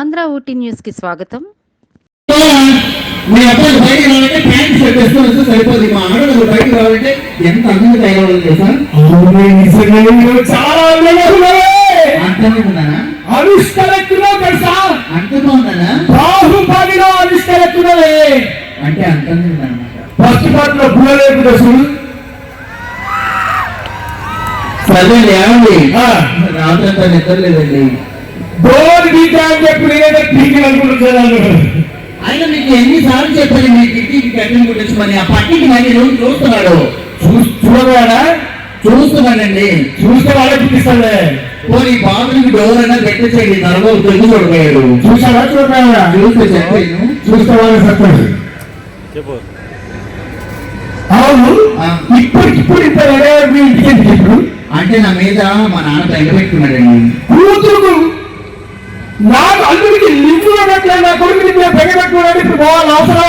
మన ఊటీ న్యూస్కి స్వాగతం. మీ అబ్బాయి బయటికి రావాలంటే ప్యాంట్ షర్ట్ వేసుకొని వస్తే సరిపోతుంది మా ఆడవాళ్ళు బయటికి రావాలంటే ఎంత అందంగా తయారవ్వాలి తెలుసా? చాలా అందంగా ఉన్నారు. ఉన్నానా? తెలుసా? ఉన్నానా బాహుబలిలో అంటే ఉందన్నమాట ఫస్ట్ పార్ట్లో సరే ఏమండి? ఆ. రాత్రంతా నిద్ర లేదండి. డోర్ బీటా అని చెప్పి నేనే అనుకుంటున్నాను అయినా మీకు ఎన్నిసార్లు చెప్పాలి మీ కిటికీకి కట్టిన గురించి మరి ఆ పట్టికి మరి రోజు చూస్తున్నాడు. చూ- చూడగాడా చూస్తున్నాడండి. చూస్తే వాళ్ళే చూపిస్తాలే పోనీ బాబుకి డోర్ అయినా పెట్టేసేయండి తర్వాత తొలి చూడపోయాడు చూసావా చూడగాడా చూస్తే చెప్పాను. చూస్తే వాళ్ళే సత్తాడు అవును. ఇప్పటికిప్పుడు ఇంత మీ ఇంటికి అంటే నా మీద మా నాన్న బయట పెట్టుకున్నాడండి కూతురుకు నాకు అల్లుడికి లింగు పెట్టలేదు నా కొడుకుని పెట్టుకున్నాడు ఇప్పుడు పోవాలి అవసరం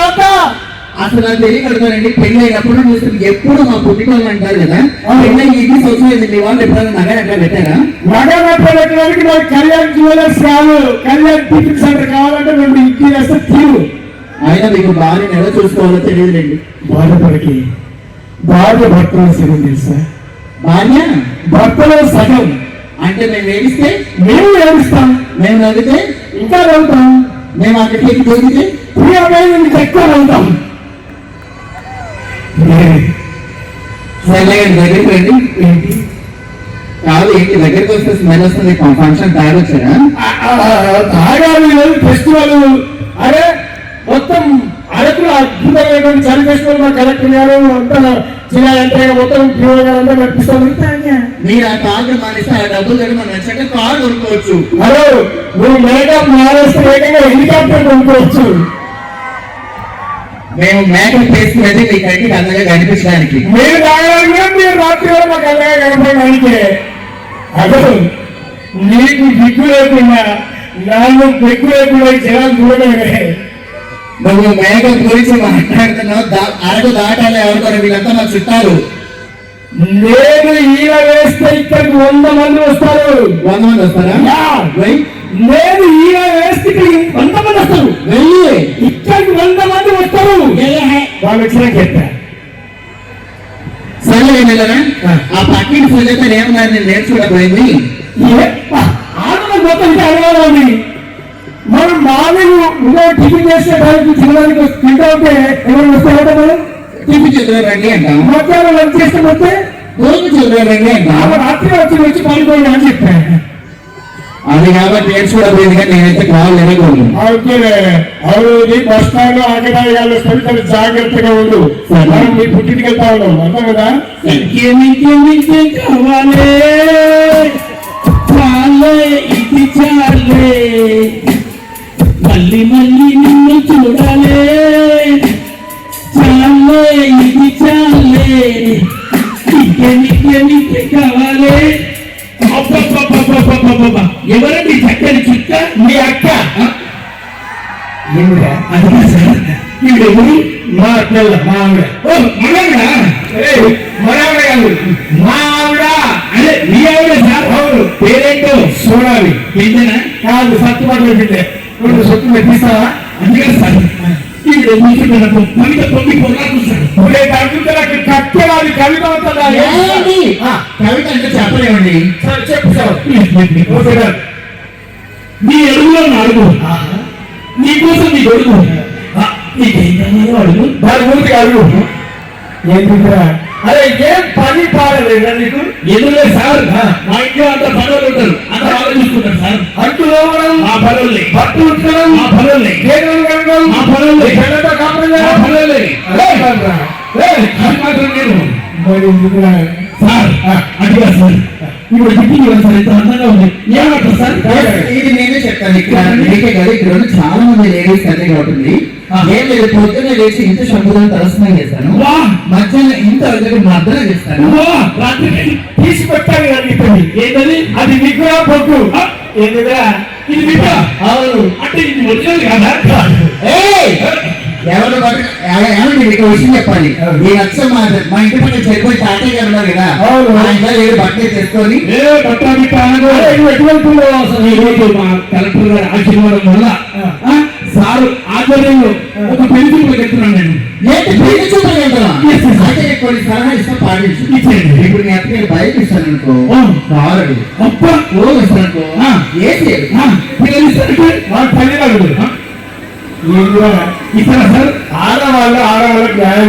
అసలు నాకు తెలియగలుగుతానండి పెళ్ళి అయినప్పుడు చూస్తే ఎప్పుడు మా పుట్టికోళ్ళు అంటారు కదా పెళ్ళి ఇన్ని సంవత్సరం మీ వాళ్ళు ఎప్పుడైనా నగ ఎక్కడ పెట్టారా? నగ పెట్టడానికి నాకు కళ్యాణ్ జ్యువెలర్స్ కాదు కళ్యాణ్ టిఫిన్ సెంటర్ కావాలంటే రెండు ఇంటి వేస్తే తీరు. అయినా మీకు బాగా ఎలా చూసుకోవాలో తెలియదులేండి. బాధపడికి భార్య భర్తలో సగం తెలుసా? భార్య? భర్తలో సగం. అంటే మేము ఏడిస్తే మేము ఏడుస్తాం మేము నవ్వితే ఇంకా వెళ్తాం మేము అక్కడికి దొరికితే ప్రియమైన ఎక్కువ వెళ్తాం సరే దగ్గరికి రండి. ఏంటి? కాదు ఏంటి? దగ్గరికి వస్తే స్మెల్ వస్తుంది. ఫంక్షన్ తయారొచ్చారా తాగాలి లేదు ఫెస్టివల్. అరే మొత్తం అరకులు అద్భుతమైనటువంటి చలి ఫెస్టివల్ మా కలెక్టర్ గారు అంతా జిల్లా యంత్రంగా మొత్తం గారు అంతా నడిపిస్తాం. మీరు ఆ కారు మానేస్తే ఆ డబ్బులు కట్టి మనం నచ్చాక కారు కొనుక్కోవచ్చు. హలో నువ్వు మేకప్ మారేస్తే ఏకంగా హెలికాప్టర్ కొనుక్కోవచ్చు. మేము మేకప్ వేసుకునేది మీ కంటికి అందంగా కనిపించడానికి. మీరు తాగడానికి మీరు రాత్రి కూడా మాకు అలాగే కనపడడానికి అసలు నీకు దిక్కు లేకుండా నాలుగు దిక్కు లేకుండా జనాలు నువ్వు మేకప్ గురించి మాట్లాడుతున్నావు అరకు దాటాలి ఎవరికొర వీళ్ళంతా మా చుట్టాలు. నేను ఈల వేస్తే ఇక్కడికి వంద మంది వస్తారు. వంద మంది వస్తారా? నేను ఈల వేస్తే ఇక్కడికి వంద మంది వస్తారు. వెయ్యి ఇక్కడికి వంద మంది వస్తారు. వాళ్ళు. వచ్చినా చెప్పా. సరే వెళ్ళరా ఆ. పక్కింటి సుజాత ఏమన్నారు? నేను నేర్చుకోకపోయింది ఆడల మొత్తం ఉంది మనం మార్నింగ్ ఇంకో టిఫిన్ చేసే టైంకి తినడానికి తింటా ఉంటే ఎవరు వస్తారంటే మనం తిప్పి చదువు రండి అంటాం. మధ్యాహ్నం లంచ్ చేస్తే వస్తే భూమి చదువు రండి అంటాం. రాత్రి వచ్చి వచ్చి పడుకోండి అని చెప్పాను అది కాబట్టి నేర్చుకోకపోయింది కానీ నేనైతే కావాలి అవును బస్ స్టాండ్లో ఆగడాయాలు జాగ్రత్తగా ఉండు. మనం మీ పుట్టింటికి వెళ్తా ఉన్నాం. అర్థం కదా? ఇంకేమింకేమింకేం కావాలి? ఇది మళ్ళీ మళ్ళీ నిన్ను చూడాలే చాలే ఇది చాలే ఇంకేమింకేమింకేం కావాలి అబ్బబ్బబ్బబ్బబ్బబ్బబ్బ. ఎవరండి చక్కని చుక్క మీ అక్క ఏమిరా అది సార్ వీడెవరు మా పిల్ల మా ఆవిడ ఓ మనగా ఏయ్, మన ఆవిడ కాదు మా ఆవిడ అదే మీ ఆవిడ సార్ అవును పేరేంటో చూడాలి ఏంటనా కాదు సత్తుపట్ల బిడ్డే రెండు సొత్తు పెట్టిస్తావా? అందుకని సార్. కూర్చున్న కవిత కవిత అంటే చెప్పలేమండి. చెప్పు సార్. Okay sir. నీ అడుగు కోసం నీ ఆ, నీకేం కావాలో అడుగు దాని ఊరికి కాదు ఏంటిరా అరే ఏం పని పాడలేదా నీకు ఎదురులే సార్? మా ఇంట్లో అంత పనులు ఉంటారు అంత చూసుకుంటారు సార్. అంటు లోవడం మా పనుల్ని. బట్టు ఉతకడం మా పనుల్ని. గేదెలు కడగడం మా పనుల్ని. కాపురం మా చేయడం. పనుల్ని. కాదురా. మరి? సార్ అడిగా సార్. ఇప్పుడు గిట్టింగ్ సార్ ఎంత అందంగా ఉంది. ఏమంటారు సార్ ఇది నేనే చెప్తాను ఇక్కడ. మీకే కాదు ఇక్కడ ఉన్న చాలా మంది లేడీస్ అదే కాబట్టి. ఏం లేదు పొద్దున్నే లేచి ఇంత శంభుదాన్ని తలస్నానం చేస్తాను. మధ్యాహ్నం ఇంత మర్దన చేస్తాను. తీసి పెట్టాలి కదా నీ పని. ఏంటది? అది విగ్రహ పొట్టు ఎందుకురా ఇది బిడ్డ అవును. అంటే ఇది ఒరిజినల్ కాదా! ఎవరు ఏమండి మీకు విషయం చెప్పాలి. ఈ లక్ష మా మా ఇంటి పక్కన చనిపోయి తాతయ్య గారు ఉన్నారు కదా. మా ఇంట్లో ఏడు బట్టలు తెచ్చుకొని ఏ పట్టా బిట్ట అనగా అరే, నువ్వు ఎటువంటి ఉన్నావు అసలు ఈ రోజు మా కలెక్టర్ గారి ఆశీర్వాదం వల్ల సారు ఆధ్వర్యంలో ఒక పెళ్ళి ఎత్తున్నాను నేను. ఏంటి పెళ్ళి చూపులు నీకు కొన్ని సలహాలు ఇస్తా పాటించు. ఇచ్చేయండి. ఇప్పుడు మీ అత్తగారు బయట ఇస్తాను అనుకో. కారు అబ్బా! ఓ ఇస్తాను అనుకో. ఏసీ ఆ, పిల్లలు ఇస్తారంటే వాడు పని இத்தனை சார் ஆறாம் ஆறு ஆறாம் ஆறு